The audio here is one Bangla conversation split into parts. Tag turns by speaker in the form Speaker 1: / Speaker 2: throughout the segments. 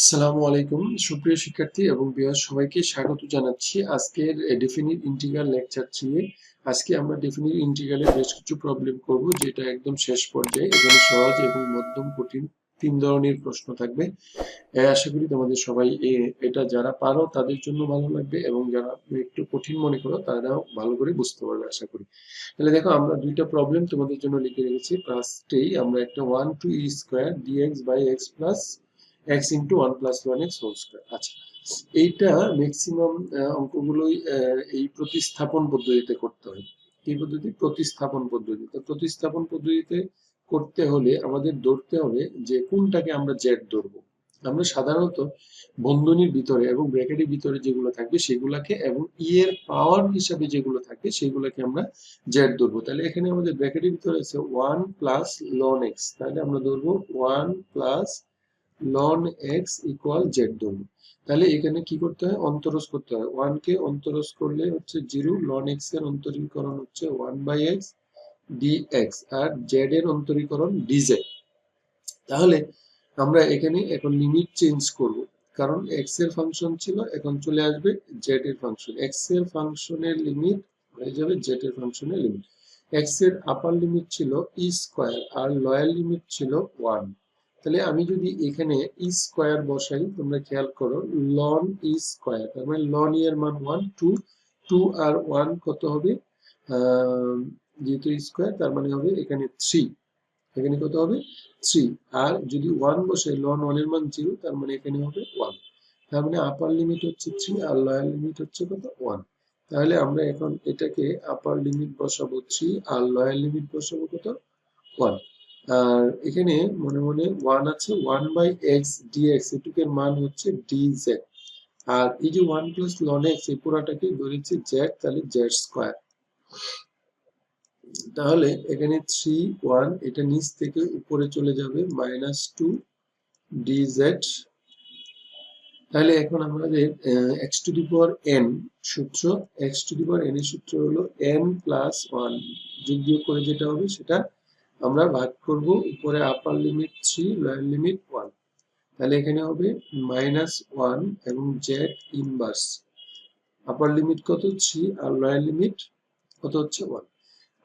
Speaker 1: আসসালামু আলাইকুম। সুপ্রিয় শিক্ষার্থী এবং বিহার সবাইকে স্বাগত জানাচ্ছি আজকের ডেফিনিট ইন্টিগ্রাল লেকচার থ্রি আজকে আমরা ডেফিনিট ইন্টিগ্রালের বেশ কিছু প্রবলেম করব, যেটা একদম শেষ পর্যায়ে, এখানে সহজ এবং মধ্যম কঠিন তিন ধরনের প্রশ্ন থাকবে। আশা করি তোমাদের সবাই এটা যারা পারো তাদের জন্য ভালো লাগবে এবং যারা একটু কঠিন মনে করো তারাও ভালো করে বুঝতে পারবে আশা করি। তাহলে দেখো, আমরা দুইটা প্রবলেম তোমাদের জন্য লিখে রেখেছি। ফার্স্টেই আমরা একটা one two e square d x by x plus x into one plus one x whole square আচ্ছা এইটা ম্যাক্সিমাম অঙ্কগুলোই এই প্রতিস্থাপন পদ্ধতিতে করতে হয়। এই পদ্ধতি? প্রতিস্থাপন পদ্ধতি। তো প্রতিস্থাপন পদ্ধতিতে করতে হলে আমাদের ধরতে হবে যে কোনটাকে আমরা জেড ধরবো। আমরা সাধারণত বন্ধনীর ভিতরে এবং ব্র্যাকেটের ভিতরে যেগুলো থাকবে সেগুলাকে এবং ই এর পাওয়ার হিসাবে যেগুলো থাকবে সেগুলোকে আমরা জেড ধরবো। তাহলে এখানে আমাদের ব্র্যাকেটের ভিতরে আছে ওয়ান প্লাস লন এক্স তাহলে আমরা ধরবো one plus loan x equal z ধরবো তাহলে এখানে কি করতে হয়? অন্তরজ করতে হয়। ওয়ান কে অন্তরজ করলে হচ্ছে জিরো লন এক্সের অন্তরীকরণ হচ্ছে one by x d x R z এর অন্তরীকরণ ডিজেড তাহলে আমরা এখানে এখন লিমিট চেঞ্জ করব। কারণ এক্সের ফাংশন ছিল, এখন চলে আসবে জেড এর ফাংশন এক্সের ফাংশনের লিমিট হয়ে যাবে জেড এর ফাংশনের লিমিট এক্সের আপার লিমিট ছিল ই স্কোয়ার আর লয়ার লিমিট ছিল ওয়ান তাহলে আমি যদি এখানে ই স্কোয়ার বসাই, তোমরা খেয়াল করো লন ই স্কোয়ার তার মানে লন এর মান ওয়ান টু টু আর ওয়ান কত হবে? যেহেতু স্কোয়ার তার মানে হবে এখানে থ্রি এখানে কত হবে? থ্রি আর যদি ওয়ান বসে লন ওয়ানের মান জিরো তার মানে এখানে হবে ওয়ান তার মানে আপার লিমিট হচ্ছে থ্রি আর লয়ার লিমিট হচ্ছে কত? ওয়ান তাহলে আমরা এখন এটাকে আপার লিমিট বসাবো থ্রি আর লয়ার লিমিট বসাবো কত? ওয়ান আর এখানে মনে মনে ওয়ান আছে ওয়ান বাই এক্স ডিএক্স এটুকের মান হচ্ছে ডি জেড আর এই যে ওয়ান প্লাস লন এক্স এই পুরাটাকে ধরেছি জেড তাহলে জেড স্কোয়ার তাহলে এখানে থ্রি ওয়ান এটা নিচ থেকে উপরে চলে যাবে মাইনাস টু ডি জেড তাহলে এখন আমাদের x to the power n সূত্র x to the power n এর সূত্র হলো এন প্লাস ওয়ান যোগ করে যেটা হবে সেটা আমরা ভাগ করব উপরে upper limit three lower limit one তাহলে এখানে হবে মাইনাস ওয়ান এবং জেড ইনভার্স আপার লিমিট কত? থ্রি আর লোয়ার লিমিট কত হচ্ছে? ওয়ান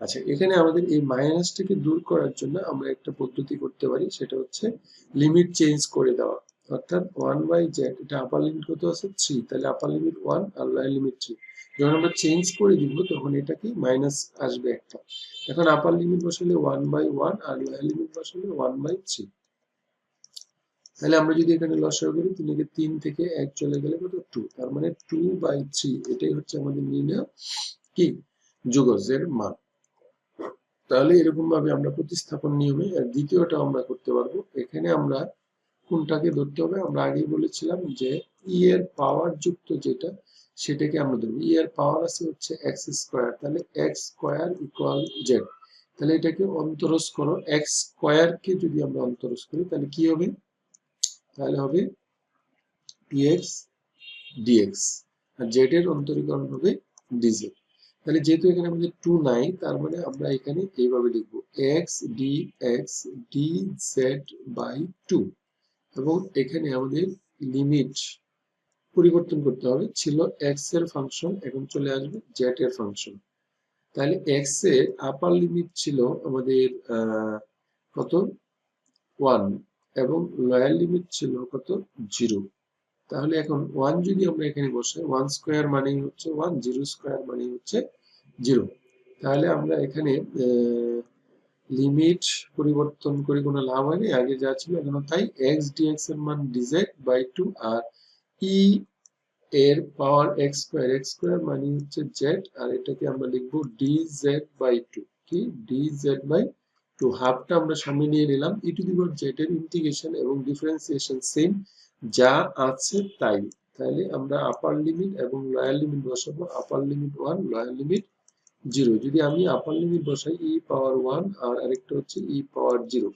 Speaker 1: আচ্ছা এখানে আমাদের এই মাইনাসটাকে দূর করার জন্য আমরা একটা পদ্ধতি করতে পারি, সেটা হচ্ছে লিমিট চেঞ্জ করে দেওয়া। অর্থাৎ ওয়ান বাই জেড এটা আপার লিমিট কত আছে? থ্রি তাহলে আপার লিমিট ওয়ান আর লোয়ার লিমিট থ্রি যখন আমরা চেঞ্জ করে দিব, তখন এটাকে মাইনাস আসবে একটা। এখন আপার লিমিট বসালে ওয়ান বাই ওয়ান আর লোয়ার লিমিট বসালে ওয়ান বাই থ্রি তাহলে আমরা যদি এখানে লসাগু করি তিনকে তিন থেকে এক চলে গেলে কত? টু তার মানে টু বাই থ্রি এটাই হচ্ছে আমাদের নির্ণয় কি? যোগজের মান। তাহলে এরকম ভাবে আমরা প্রতিস্থাপন নিয়মে আর দ্বিতীয়টা আমরা করতে পারব। এখানে আমরা কোনটাকে ধরতে হবে? আমরা আগেই বলেছিলাম যে ই এর পাওয়ার যুক্ত যেটা সেটাকে আমরা ধরবো। ই এর পাওয়ার আছে হচ্ছে এক্স স্কোয়ার তাহলে এক্স স্কোয়ার ইকুয়াল জেড তাহলে এটাকে অন্তরস করো। এক্স স্কোয়ার কে যদি আমরা অন্তরস করি, তাহলে কি হবে? তাহলে হবে পিএক্স ডিএক্স আর জেড এর অন্তরীকরণ হবে ডিজেড তাহলে যেহেতু এখানে আমাদের টু নাই, তার মানে আমরা এখানে এইভাবে লিখব। X d x d z by two এবং এখানে আমাদের লিমিট পরিবর্তন করতে হবে। ছিল এক্সের ফাংশন এখন চলে আসবে জেড এর ফাংশন তাহলে এক্সের আপার লিমিট ছিল আমাদের কত? ওয়ান এবং লয়ার লিমিট ছিল কত? জিরো তাহলে এখন ওয়ান যদি আমরা এখানে বসাই ওয়ান স্কোয়ার মানেই হচ্ছে ওয়ান জিরো স্কোয়ার মানেই হচ্ছে জিরো তাহলে আমরা এখানে লিমিট পরিবর্তন করে কোনো লাভ হয়নি, আগে যা ছিল এখন তাই। এক্স ডিএক্স এর মান ডিজেড বাই টু আর ই এর power x square x square মানে হচ্ছে জেড আর এটাকে আমরা লিখব ডি জেড বাই টু কি? ডি জেড বাই টু হাফটা আমরা সামনে নিয়ে নিলাম। ই টু দি পাওয়ার জেড এর ইন্টিগ্রেশন এবং ডিফারেন্সিয়েশন সেম যা আছে তাই। তাহলে আমরা আপার লিমিট এবং লয়ার লিমিট বসাবো। আপার limit one lawyer limit zero যদি আমি আপার লিমিট বসাই ই পাওয়ার ওয়ান আর আরেকটা হচ্ছে ই পাওয়ার জিরো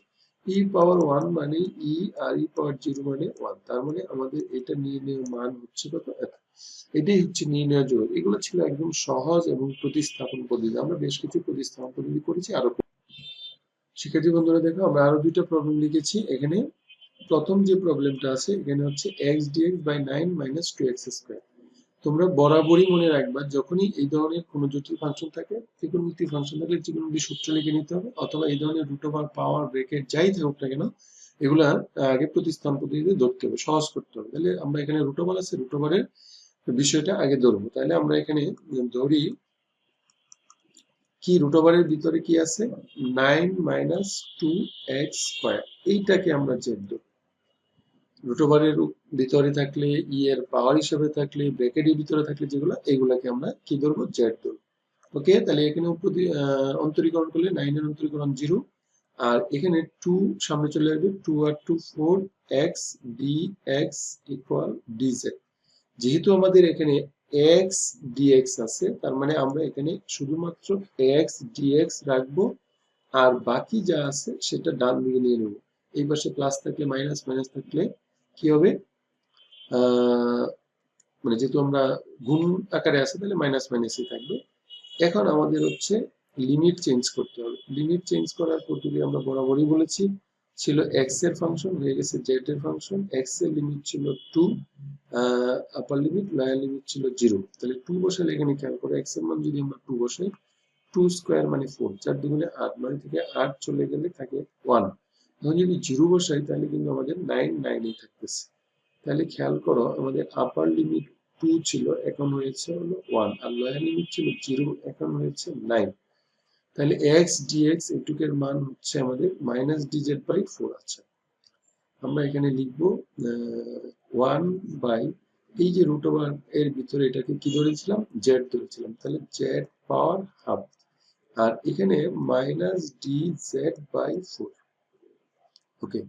Speaker 1: ই পাওয়ার ওয়ান মানে ই আর ই পাওয়ার জিরো মানে ওয়ান তার মানে আমাদের এটা নির্ণয় মান হচ্ছে কত? এটাই হচ্ছে নির্ণয় জোর। এগুলো ছিল একদম সহজ এবং প্রতিস্থাপন পদ্ধতি। আমরা বেশ কিছু প্রতিস্থাপন পদ্ধতি করেছি, আরও শিক্ষার্থী বন্ধুরা দেখো, আমরা আরও দুইটা প্রবলেম লিখেছি। এখানে প্রথম যে প্রবলেমটা আছে, এখানে হচ্ছে x dx by nine minus two x তোমরা বরাবরই মনে রাখবা, যখনই এই ধরনের কোনো জটিল ফাংশন থাকে, ত্রিকোণমিতিক ফাংশন থাকলে ত্রিকোণমিতিক সূত্র লিখে নিতে হবে, অথবা এই ধরনের রুট ওভার পাওয়ার ব্রেকেট যাই থাকুক না কেন, এগুলা আগে প্রতিস্থান পদ্ধতিতে ধরতে হবে, সহজ করতে হবে। তাহলে আমরা এখানে রুট ওভার আছে রুট ওভারের বিষয়টা আগে ধরবো। তাহলে আমরা এখানে ধরি, কি রুট ওভারের ভিতরে কি আছে? Nine minus two x square এইটাকে আমরা জেড ধরবো। রুট ওভারের ভিতরে থাকলে ই এর পাওয়ার হিসেবে থাকলে ব্র্যাকেটের ভিতরে থাকলে যেগুলো, এগুলাকে আমরা কি ধরবো? জেড ধরবো। ওকে, তাহলে এখানে অন্তরীকরণ করলে নাইনের অন্তরীকরণ জিরো আর এখানে টু সামনে চলে আসবে টু আর two four x d x equal dz যেহেতু আমাদের এখানে এক্স ডিএক্স আছে, তার মানে আমরা এখানে শুধুমাত্র এক্স ডিএক্স রাখব, আর বাকি যা আছে, সেটা ডান দিকে নিয়ে নেব। এই পাশে প্লাস থাকলে মাইনাস মাইনাস থাকলে কি হবে? মানে যেহেতু আমরা গুণ আকারে আছে, তাহলে মাইনাস মাইনাসই থাকবে। এখন আমাদের হচ্ছে লিমিট চেঞ্জ করতে হবে। লিমিট চেঞ্জ করার পদ্ধতি আমরা বরাবরই বলেছি। ছিল এক্সের ফাংশন হয়ে গেছে জেড এর ফাংশন এক্সের লিমিট ছিল two upper limit lower limit ছিল জিরো তাহলে টু বসালে এখানে খেয়াল করে এক্সের মান যদি আমরা টু বসাই টু স্কোয়ার মানে ফোর চার দুগুণে আট মানে থেকে আট চলে গেলে থাকে ওয়ান এখন যদি জিরো বসাই, তাহলে কিন্তু আমাদের নাইন নাইনই থাকতেছে। তাহলে খেয়াল করো, আমাদের আপার লিমিট টু ছিল, এখন হয়েছে হলো ওয়ান আর লোয়ার লিমিট ছিল জিরো এখন হয়েছে নাইন তাহলে এক্স ডিএক্স এটুকের মান হচ্ছে আমাদের মাইনাস ডিজেড বাই ফোর আছে। আমরা এখানে লিখব ওয়ান বাই এই যে রুট ওভার এর ভিতরে এটাকে কি ধরেছিলাম? জেড ধরেছিলাম। তাহলে জেড পাওয়ার হাফ আর এখানে minus d z by four okay?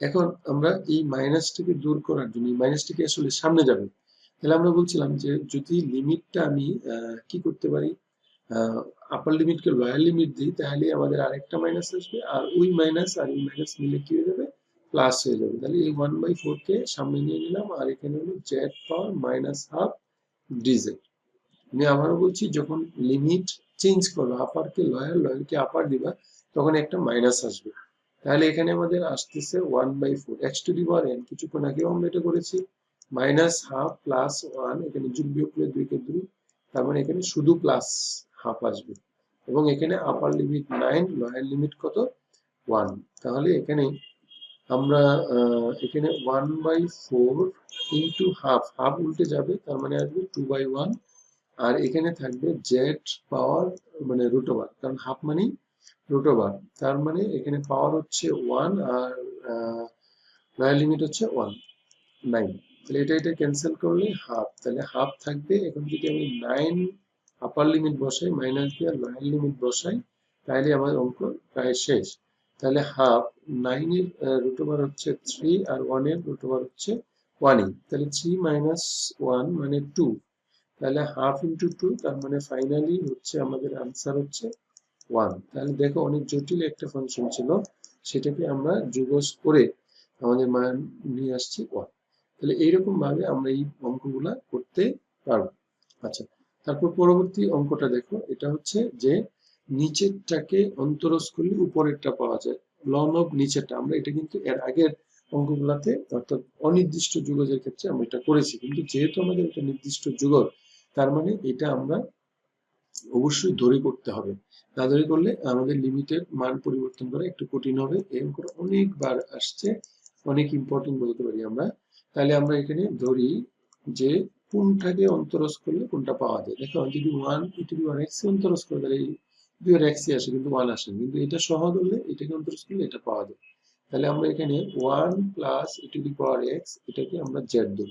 Speaker 1: এখন আমরা এই মাইনাসটাকে দূর করার জন্য, এই মাইনাসটাকে আসলে সামনে যাবে। তাহলে আমরা বলছিলাম যে যদি লিমিটটা আমি কি করতে পারি? আপার লিমিটকে লোয়ার লিমিট দিই, তাহলে আমাদের আরেকটা মাইনাস আসবে, আর ওই মাইনাস আর এই মাইনাস মিলে কি হয়ে যাবে? প্লাস হয়ে যাবে। তাহলে এই ওয়ান বাই ফোর কে সামনে নিয়ে নিলাম, আর এখানে হলো z power minus half dz আমি আবারও বলছি, যখন লিমিট চেঞ্জ করো আপারকে লয়ার লয়ারকে আপার দিবা, তখন একটা মাইনাস আসবে। তাহলে এখানে আমাদের আসতেছে one by four x to the power n কিছুক্ষণ আগেও আমরা এটা করেছি। মাইনাস হাফ প্লাস ওয়ান এখানে যোগ বিয়োগ করলে দুইকে দুই, তার মানে এখানে শুধু প্লাস হাফ আসবে। এবং এখানে upper limit nine lower limit কত? ওয়ান তাহলে এখানে আমরা এখানে one by four into half half উল্টে যাবে, তার মানে আসবে টু বাই ওয়ান আর এখানে থাকবে জেড পাওয়ার মানে রুট ওভার কারণ হাফ মানে রুট ওভার তার মানে এখানে পাওয়ার হচ্ছে ওয়ান আর লোয়ার লিমিট হচ্ছে ওয়ান নাইন তাহলে এটা এটা ক্যান্সেল করলে হাফ তাহলে হাফ থাকবে। এখন যদি আমি নাইন আপার লিমিট বসাই মাইনাস দিয়ে লোয়ার লিমিট বসাই, তাহলে আমার অঙ্ক প্রায় শেষ। তাহলে হাফ নাইনের রুট ওভার হচ্ছে থ্রি আর ওয়ানের রুট ওভার হচ্ছে ওয়ানই তাহলে থ্রি মাইনাস ওয়ান মানে টু তাহলে হাফ ইন্টু টু তার মানে ফাইনালি হচ্ছে আমাদের আনসার হচ্ছে ওয়ান তাহলে দেখো অনেক জটিল একটা ফাংশন ছিল, সেটাকে আমরা যুগজ করে আমাদের মান নিয়ে আসছি ওয়ান তাহলে এইরকম ভাবে আমরা এই অঙ্কগুলা করতে পারব। আচ্ছা তারপর পরবর্তী অঙ্কটা দেখো। এটা হচ্ছে যে নিচেরটাকে অন্তরস করলে উপরেরটা পাওয়া যায়। লন অফ নিচেরটা। আমরা এটা কিন্তু এর আগের অঙ্কগুলাতে অর্থাৎ অনির্দিষ্ট যুগজের ক্ষেত্রে আমরা এটা করেছি। কিন্তু যেহেতু আমাদের এটা নির্দিষ্ট যুগল তার মানে এটা আমরা অবশ্যই ধরে করতে হবে। ধরে করলে আমাদের লিমিটের মান পরিবর্তন করা একটু কঠিন হবে। এই অঙ্কটা অনেকবার আসছে, অনেক ইম্পর্টেন্ট বলতে পারি আমরা। তাহলে আমরা এখানে ধরি যে কোনটাকে অন্তরস করলে কোনটা পাওয়া যায়। দেখো যদি one e two one x অন্তরস করে, তাহলে দুই আর এক্সই আসে, কিন্তু ওয়ান আসে কিন্তু এটা সহ ধরলে এটাকে অন্তরস করলে এটা পাওয়া যায়। তাহলে আমরা এখানে one plus e to the power x এটাকে আমরা জেড দেব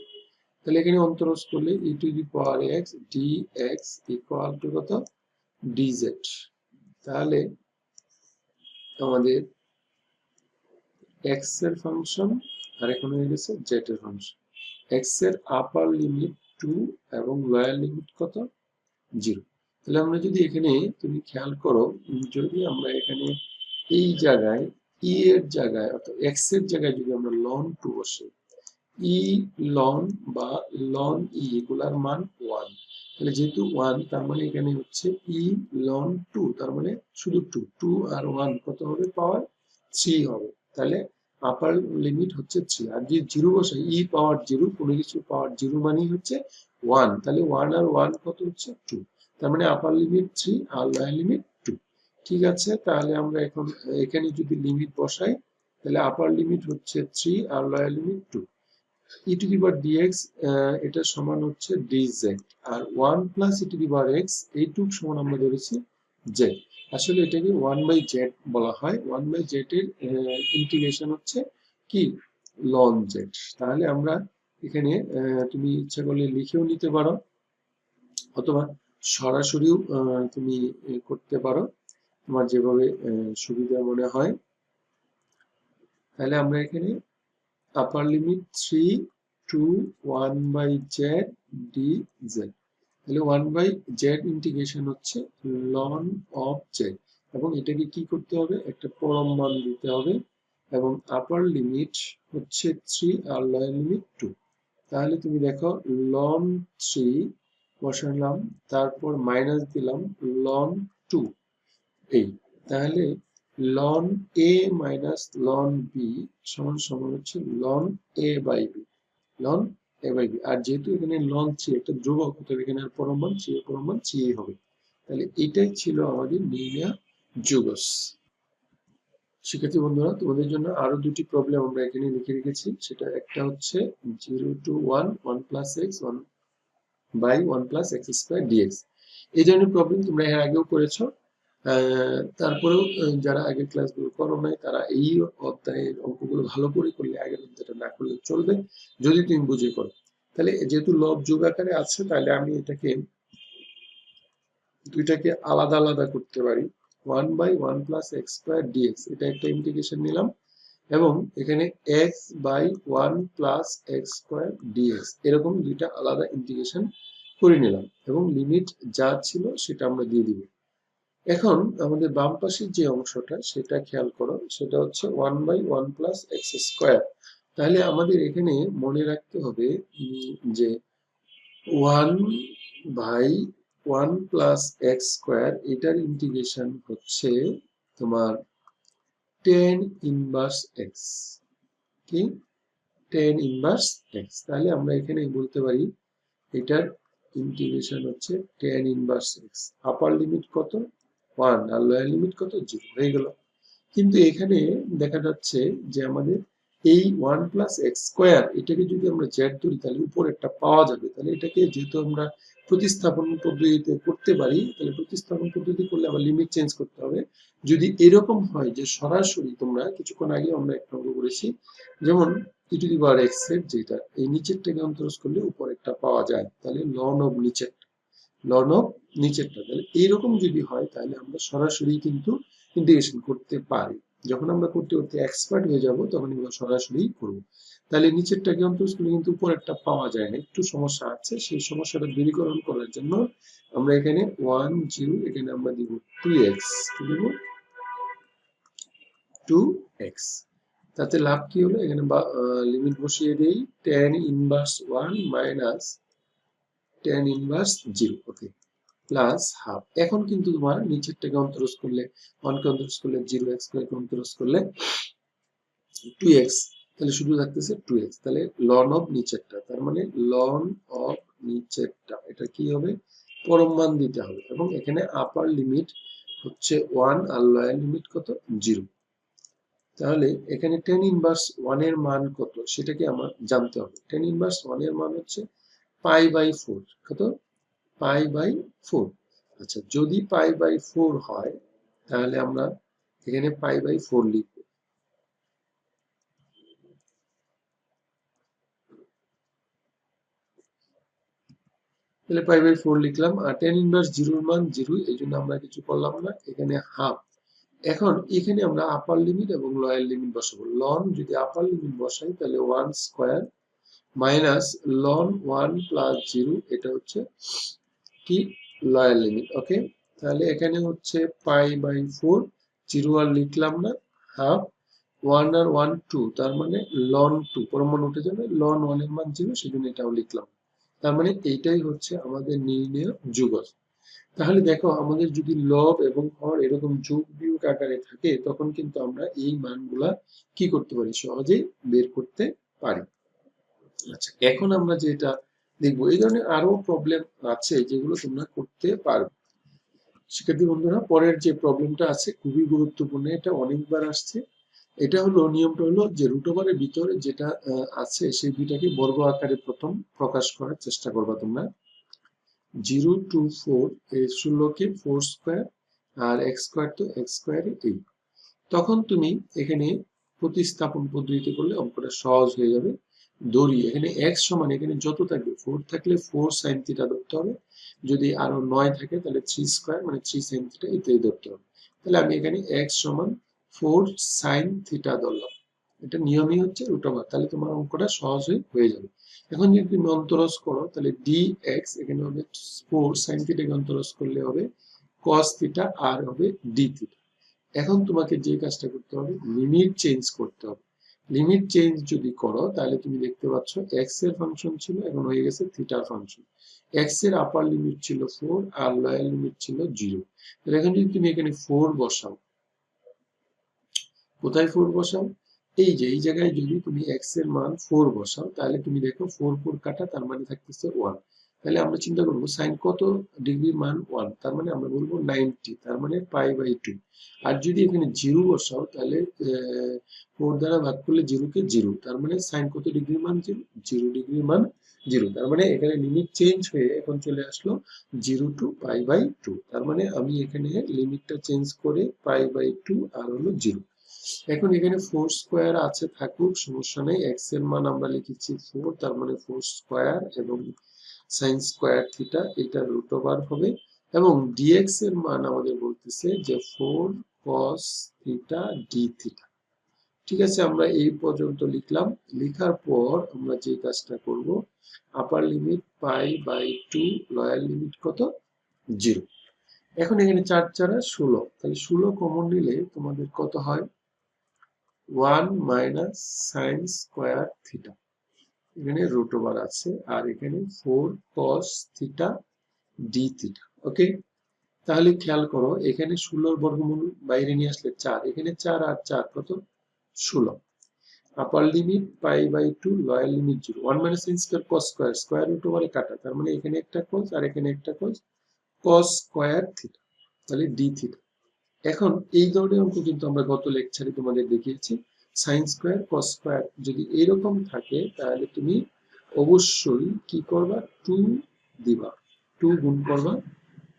Speaker 1: তাহলে এখানে অন্তরস করলে e to the power x d x equal two কত? ডিজেড তাহলে আমাদের এক্সের ফাংশন আর এখন হয়ে গেছে জেড এর ফাংশন এক্সের আপার লিমিট টু এবং লোয়ার লিমিট কত? জিরো তাহলে আমরা যদি এখানে তুমি খেয়াল করো, যদি আমরা এখানে এই জায়গায় ই এর জায়গায় অর্থাৎ এক্সের জায়গায় যদি আমরা লন টু বসে ই, লন বা লন ই, এগুলার মান ওয়ান তাহলে যেহেতু ওয়ান তার মানে এখানে হচ্ছে ই, লন টু তার মানে শুধু টু টু আর ওয়ান কত হবে? পাওয়ার থ্রি হবে। তাহলে আপার লিমিট হচ্ছে থ্রি আর যে জিরো বসাই, ই পাওয়ার জিরো কোনো কিছু পাওয়ার জিরো মানেই হচ্ছে ওয়ান তাহলে ওয়ান আর ওয়ান কত হচ্ছে? টু তার মানে আপার লিমিট থ্রি আর লোয়ার লিমিট টু ঠিক আছে? তাহলে আমরা এখন, এখানে যদি লিমিট বসাই, তাহলে আপার লিমিট হচ্ছে three R lower limit two e to the power dx এটা সমান হচ্ছে dz R one plus e to the power x এইটুক সমান আমরা ধরেছি জেড আসলে এটাকে ওয়ান বাই জেড বলা হয়। ওয়ান বাই জেড এর ইন্টিগ্রেশন হচ্ছে কি? লন জেড তাহলে আমরা এখানে আহ, তুমি ইচ্ছা করলে লিখেও নিতে পারো অথবা সরাসরিও আহ, তুমি করতে পারো। তোমার যেভাবে সুবিধা মনে হয়। তাহলে আমরা এখানে upper limit three two one by z d z তাহলে ওয়ান বাই জেড ইন্টিগ্রেশন হচ্ছে লন অফ জেড এবং এটাকে কি করতে হবে? একটা পরম মান দিতে হবে। এবং আপার লিমিট হচ্ছে থ্রি আর লোয়ার লিমিট টু তাহলে তুমি দেখো লন থ্রি বসালাম, তারপর মাইনাস দিলাম লন টু এই, তাহলে ln a minus ln b সমান সমান হচ্ছে ln a by b ln a by b আর যেহেতু এখানে লন থ্রি একটা ধ্রুবক, অতএব এখানে আর পরমান থ্রি এর পরমান থ্রি হবে। তাহলে এটাই ছিল আমাদের নির্ণয় যুগস। শিক্ষার্থী বন্ধুরা, তোমাদের জন্য আরও দুটি প্রবলেম আমরা এখানে লিখে রেখেছি। সেটা একটা হচ্ছে zero two one one plus x one by one plus x square dx এই ধরনের প্রবলেম তোমরা এর আগেও করেছ। তারপরেও যারা আগের ক্লাসগুলো করো নাই, তারা এই অধ্যায়ের অঙ্কগুলো ভালো করে করলে আগের অধ্যায়টা না করলে চলবে, যদি তুমি বুঝে করো। তাহলে যেহেতু লব যোগ আকারে আছে, তাহলে আমি এটাকে, দুইটাকে আলাদা আলাদা করতে পারি। One by one plus x square dx এটা একটা ইন্টিগ্রেশন নিলাম। এবং এখানে x by one plus x square dx এরকম দুইটা আলাদা ইন্টিগ্রেশন করে নিলাম। এবং লিমিট যা ছিল সেটা আমরা দিয়ে দিব। এখন আমাদের বাম পাশের যে অংশটা, সেটা খেয়াল করো, সেটা হচ্ছে one by one plus x square তাহলে আমাদের এখানে মনে রাখতে হবে যে one by one plus x square এটার ইন্টিগ্রেশন হচ্ছে তোমার টেন ইনভার্স এক্স কি টেন ইনভার্স এক্স তাহলে আমরা এখানে বলতে পারি, এটার ইন্টিগ্রেশন হচ্ছে tan inverse x upper limit কত? ওয়ান আর লোয়ার লিমিট কত? জিরো হয়ে গেল। কিন্তু এখানে দেখা যাচ্ছে যে আমাদের এই ওয়ান প্লাস এক্স স্কোয়ার এটাকে যদি আমরা জেড ধরি, তাহলে উপরেরটা পাওয়া যাবে। তাহলে এটাকে যেহেতু আমরা প্রতিস্থাপন পদ্ধতিতে করতে পারি, তাহলে প্রতিস্থাপন পদ্ধতি করলে আবার লিমিট চেঞ্জ করতে হবে। যদি এরকম হয় যে সরাসরি তোমরা, কিছুক্ষণ আগে আমরা একটা অঙ্ক করেছি, যেমন ই টু দি পাওয়ার এক্সের যেটা, এই নিচেরটাকে অন্তরস করলে উপরেরটা পাওয়া যায়। তাহলে লন অব নিচের লন নিচেরটা। তাহলে এইরকম যদি হয়, তাহলে আমরা সরাসরি কিন্তু ইন্টিগ্রেশন করতে পারি। যখন আমরা করতে করতে এক্সপার্ট হয়ে যাব, তখন আমরা সরাসরি করব। তাহলে নিচেরটাকে অন্তর কিন্তু উপরেরটা পাওয়া যায় না। একটু সমস্যা আছে, সেই সমস্যাটা দূরীকরণ করার জন্য আমরা এখানে ওয়ান জিরো এখানে আমরা দিব টু এক্স কি দিব? টু এক্স তাতে লাভ কি হলো? এখানে লিমিট বসিয়ে দেই। Tan inverse one minus tan inverse zero okay plus half এখন কিন্তু তোমার নিচেরটাকে অন্তরস করলে ওয়ানকে অন্তরস করলে জিরো এক্স স্কোয়ারকে অন্তরস করলে টু তাহলে শুধু থাকতেছে টু তাহলে লন অফ নিচেরটা, তার মানে লন অফ নিচেরটা, এটা কি হবে? পরম মান দিতে হবে, এবং এখানে আপার লিমিট হচ্ছে ওয়ান আর লোয়ার লিমিট কত? জিরো তাহলে এখানে টেন ইনভার্স ওয়ানের মান কত? সেটাকে আমার জানতে হবে। টেন ইনভার্স ওয়ানের মান হচ্ছে পাই বাই ফোর, কত? Pi by four. আচ্ছা যদি পাই বাই ফোর হয়, তাহলে আমরা এখানে পাই বাই ফোর লিখব। তাহলে পাই বাই ফোর লিখলাম, আর টেন ইনভার্স জিরোর মান জিরো এই জন্য আমরা কিছু করলাম না, এখানে হাফ। এখন এখানে আমরা আপার লিমিট এবং লোয়ার লিমিট বসাবো। লন যদি আপার লিমিট বসাই, তাহলে one square minus ln one plus zero এটা হচ্ছে কি? লোয়ার লিমিট ওকে তাহলে এখানে হচ্ছে পাই বাই ফোর জিরো আর লিখলাম না হাফ ওয়ান আর ওয়ান টু তার মানে লন টু পরমান উঠে যাবে লন ওয়ানের মান জিরো সেজন্য এটাও লিখলাম। তার মানে এইটাই হচ্ছে আমাদের নির্ণয় যুগল। তাহলে দেখো, আমাদের যদি লব এবং হর এরকম যোগ বিয়োগ আকারে থাকে, তখন কিন্তু আমরা এই মানগুলা কি করতে পারি? সহজেই বের করতে পারি। আচ্ছা এখন আমরা যেটা দেখব, এই ধরনের আরও প্রবলেম আছে যেগুলো তোমরা করতে পারবে। শিক্ষার্থী বন্ধুরা, পরের যে প্রবলেমটা আছে, খুবই গুরুত্বপূর্ণ, এটা অনেকবার আসছে। এটা হলো, নিয়মটা হলো যে রুট ওভারের ভিতরে যেটা আছে, সেই দুইটাকে বর্গ আকারে প্রথম প্রকাশ করার চেষ্টা করবা তোমরা। জিরো টু ফোর এই ষোলোকে ফোর স্কোয়ার আর এক্স স্কোয়ার তো এক্স স্কোয়ারে এইট তখন তুমি এখানে প্রতিস্থাপন পদ্ধতিতে করলে অঙ্কটা সহজ হয়ে যাবে। দড়ি, এখানে এক্স সমান, এখানে যত থাকবে ফোর থাকলে ফোর সাইন থিটা ধরতে হবে। যদি আরও নয় থাকে, তাহলে থ্রি স্কোয়ার মানে থ্রি সাইন থিটা এটাই ধরতে হবে। তাহলে আমি এখানে এক্স সমান ফোর সাইন থিটা ধরলাম। এটা নিয়মই হচ্ছে রুট ওভার তাহলে তোমার অঙ্কটা সহজ হয়ে যাবে। এখন যদি তুমি অন্তরস করো, তাহলে ডি এক্স এখানে হবে ফোর সাইন থিটাকে অন্তরস করলে হবে কস থিটা আর হবে ডি থিটা এখন তোমাকে যে কাজটা করতে হবে লিমিট চেঞ্জ করতে হবে। লিমিট চেঞ্জ যদি করো, তাহলে তুমি দেখতে পাচ্ছ এক্সের ফাংশন ছিল এখন হয়ে গেছে থিটার ফাংশন এক্সের আপার লিমিট ছিল ফোর আর লোয়ার লিমিট ছিল জিরো তাহলে এখন যদি তুমি এখানে ফোর বসাও, কোথায় ফোর বসাও? এই যে, এই জায়গায় যদি তুমি এক্সের মান ফোর বসাও, তাহলে তুমি দেখো ফোর ফোর কাটা, তার মানে থাকতেছে ওয়ান তাহলে আমরা চিন্তা করব সাইন কত ডিগ্রি মান ওয়ান তার মানে আমরা বলব নাইনটি তার মানে পাই বাই টু আর যদি এখানে জিরো বসাও, তাহলে ফোর দ্বারা ভাগ করলে জিরোকে জিরো তার মানে সাইন কত ডিগ্রি মান জিরো জিরো ডিগ্রি মান জিরো তার মানে এখানে লিমিট চেঞ্জ হয়ে এখন চলে আসলো zero to pi by two তার মানে আমি এখানে লিমিটটা চেঞ্জ করে পাই বাই টু আর হলো জিরো এখন এখানে ফোর স্কোয়ার আছে থাকুক, সমস্যা নেই এক্সের মান আমরা লিখেছি ফোর তার মানে ফোর স্কোয়ার এবং সাইন স্কোয়ার থিটা এটা রুট ওভার হবে। এবং ডিএক্স এর মান আমাদের বলতেছে যে four cos theta d theta ঠিক আছে, আমরা এই পর্যন্ত লিখলাম। লিখার পর আমরা যে কাজটা করব upper limit pi by two lower limit কত? জিরো এখন এখানে চার চারা ষোলো। তাহলে ষোলো কমন নিলে তোমাদের কত হয়? One minus sine square theta এখানে রুট ওভার আছে, আর এখানে four cos theta d theta okay তাহলে খেয়াল করো, এখানে ষোলোর বর্গমূল বাইরে নিয়ে আসলে চার, এখানে চার আর চার কত? ষোলো। Upper limit pi by two lower limit zero one minus sine square cos square square root ওভারে কাটা, তার মানে এখানে একটা কস আর এখানে একটা কস কস স্কোয়ার থিটা তাহলে ডি থিটা এখন এই ধরনের অঙ্ক কিন্তু আমরা গত লেকচারে তোমাদের দেখিয়েছি। সাইন স্কোয়ার কস স্কোয়ার যদি এরকম থাকে, তাহলে তুমি অবশ্যই কি করবা? টু দিবা। টু গুণ করবা।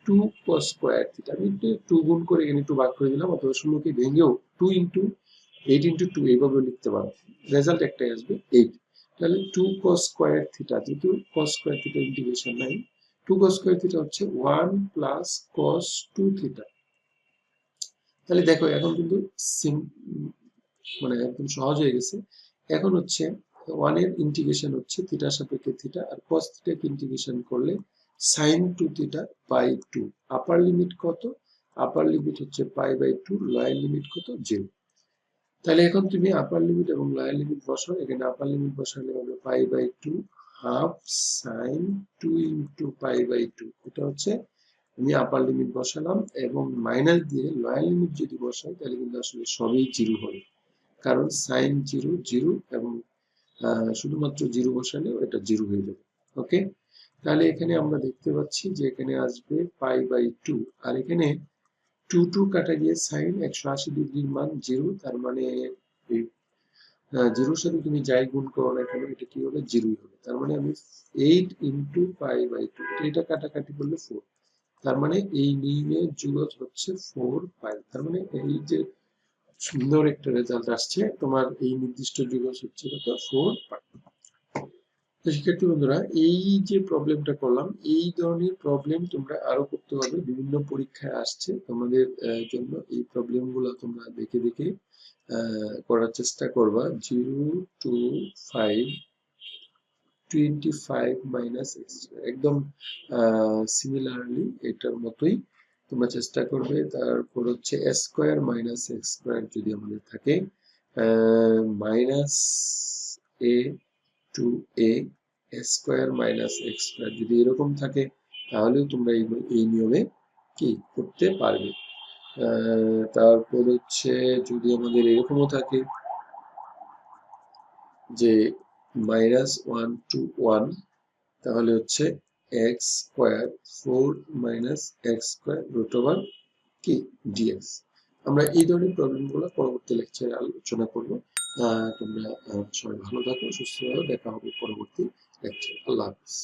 Speaker 1: টু কস স্কোয়ার থিটা আমি টু গুণ করে এখানে একটু ভাগ করে দিলাম, অথবা ষোলোকে ভেঙেও two into eight into two এইভাবে লিখতে পারো। রেজাল্ট একটাই আসবে এইট তাহলে টু কস স্কোয়ার থিটা যেহেতু কস স্কোয়ার থিটা ইন্টিগ্রেশন নাই টু কস স্কোয়ার থিটা হচ্ছে one plus cos two theta তাহলে দেখো, এখন কিন্তু মানে একদম সহজ হয়ে গেছে। এখন হচ্ছে ওয়ানের ইন্টিগ্রেশন হচ্ছে থিটার সাপেক্ষে থিটা আর কস থিটাকে ইন্টিগ্রেশন করলে sine two theta by two upper limit কত? আপার লিমিট হচ্ছে pi by two lower limit কত? জিরো তাহলে এখন তুমি আপার লিমিট এবং লয়ার লিমিট বসাও, এখানে আপার লিমিট বসালে হবে pi by two half sine two into pi by two এটা হচ্ছে আমি আপার লিমিট বসালাম এবং মাইনাস দিয়ে লয়ার লিমিট যদি বসাই তাহলে কিন্তু আসলে সবই জিরো হবে। কারণ সাইন জিরো জিরো এবং শুধুমাত্র জিরো বসালেও এটা জিরো হয়ে যাবে। ওকে তাহলে এখানে আমরা দেখতে পাচ্ছি যে এখানে আসবে পাই বাই টু আর এখানে টু টু কাটা গিয়ে সাইন একশো আশি ডিগ্রির মান জিরো, তার মানে এই জিরোর সাথে তুমি যাই গুণ করো না কেন, এটা কি হবে? জিরোই হবে। তার মানে আমি eight into pi by two এটা কাটাকাটি করলে ফোর তার মানে এই নিয়মের যুগত হচ্ছে ফোর পাই তার মানে এই যে সুন্দর একটা রেজাল্ট আসছে। তোমার এই নির্দিষ্ট যুগত হচ্ছে কত ফোর শিক্ষার্থী বন্ধুরা, এই যে প্রবলেমটা করলাম, এই ধরনের প্রবলেম তোমরা আরও করতে হবে বিভিন্ন পরীক্ষায় আসছে। তোমাদের জন্য এই প্রবলেমগুলো তোমরা দেখে দেখে করার চেষ্টা করবা। Zero two five twenty five minus একদম সিমিলারলি এটার মতোই তোমরা চেষ্টা করবে, তারপর হচ্ছে s square minus x square যদি আমাদের থাকে minus a two a square minus x square যদি এরকম থাকে, তাহলেও তোমরা এই নিয়মে কি করতে পারবে। তারপর হচ্ছে যদি আমাদের এরকমও থাকে যে মাইনাস ওয়ান টু ওয়ান তাহলে হচ্ছে x square four minus x square root over কি? ডিএক্স। আমরা এই ধরনের প্রবলেমগুলো পরবর্তী লেকচারে আলোচনা করব। তোমরা সবাই ভালো থাকো, সুস্থ থাকো, দেখা হবে পরবর্তী লেকচার। আল্লাহ হাফিজ।